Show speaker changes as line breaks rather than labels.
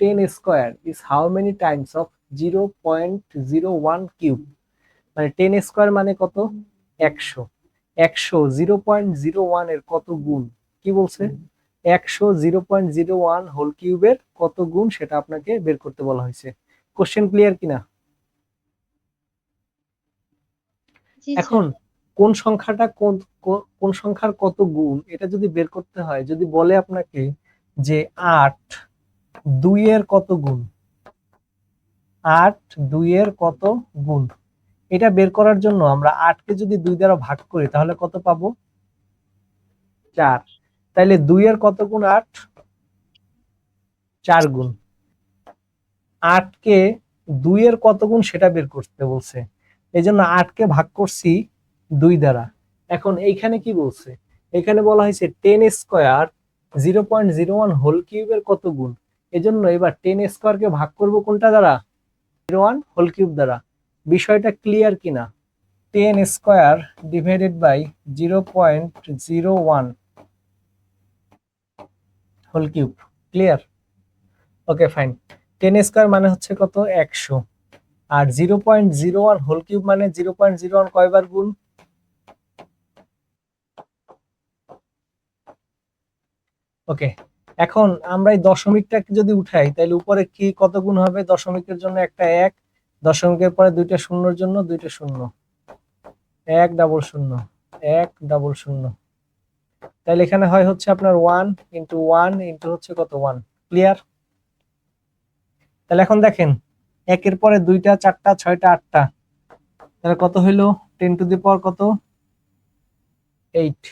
Ten square is how many times of zero point zero one cube মানে ten square মানে কত? একশো। একশো জিরো পয়েন্ট জিরো ওয়ানের কত গুণ? কি বলছে? একশো zero point zero one whole কিউবের কত গুণ সেটা আপনাকে বের করতে বলা হয়েছে। কোশ্চেন ক্লিয়ার কিনা? এখন কোন সংখ্যাটা কোন কোন সংখ্যার কত গুণ? এটা যদি বের করতে হয় যদি বলে আপনাকে যে আট দুইয়ের কত গুণ? আট দুইয়ের কত গুণ? এটা বের করার জন্য আমরা আটকে যদি দুই দ্বারা ভাগ করি, তাহলে কত পাবো? চার। তাইলে দুইয়ের কত গুণ? আট। চার গুণ। আটকে দুইয়ের কত গুণ সেটা বের করতে বলছে। এই জন্য আটকে ভাগ করছি দুই দ্বারা। এখন এইখানে কি বলছে? এখানে বলা হয়েছে ten square zero point zero one whole কিউবের কত গুণ? এজন্য এবার টেন স্কোয়ারকে ভাগ করব কোনটা দ্বারা? জিরো ওয়ান হোল কিউব দ্বারা। বিষয়টা ক্লিয়ার কিনা? Ten square divided by zero point zero one whole cube clear okay fine ten square মানে হচ্ছে কত? একশো। আর zero point zero one whole cube মানে জিরো পয়েন্ট জিরো ওয়ান কয়বার গুণ? ওকে এখন আমরা এই দশমিকটাকে যদি উঠাই, তাহলে উপরে কি কত গুণ হবে? দশমিকের জন্য একটা এক, দশমিকের পরে দুইটা শূন্যর জন্য দুইটা শূন্য। এক ডাবল শূন্য, এক ডাবল শূন্য। তাহলে এখানে হয় হচ্ছে আপনার ওয়ান ইন্টু ওয়ান ইন্টু হচ্ছে কত? ওয়ান ক্লিয়ার তাহলে এখন দেখেন, একের পরে দুইটা, চারটা, ছয়টা, আটটা, তাহলে কত হইল? টেন টু দি পাওয়ার কত? এইট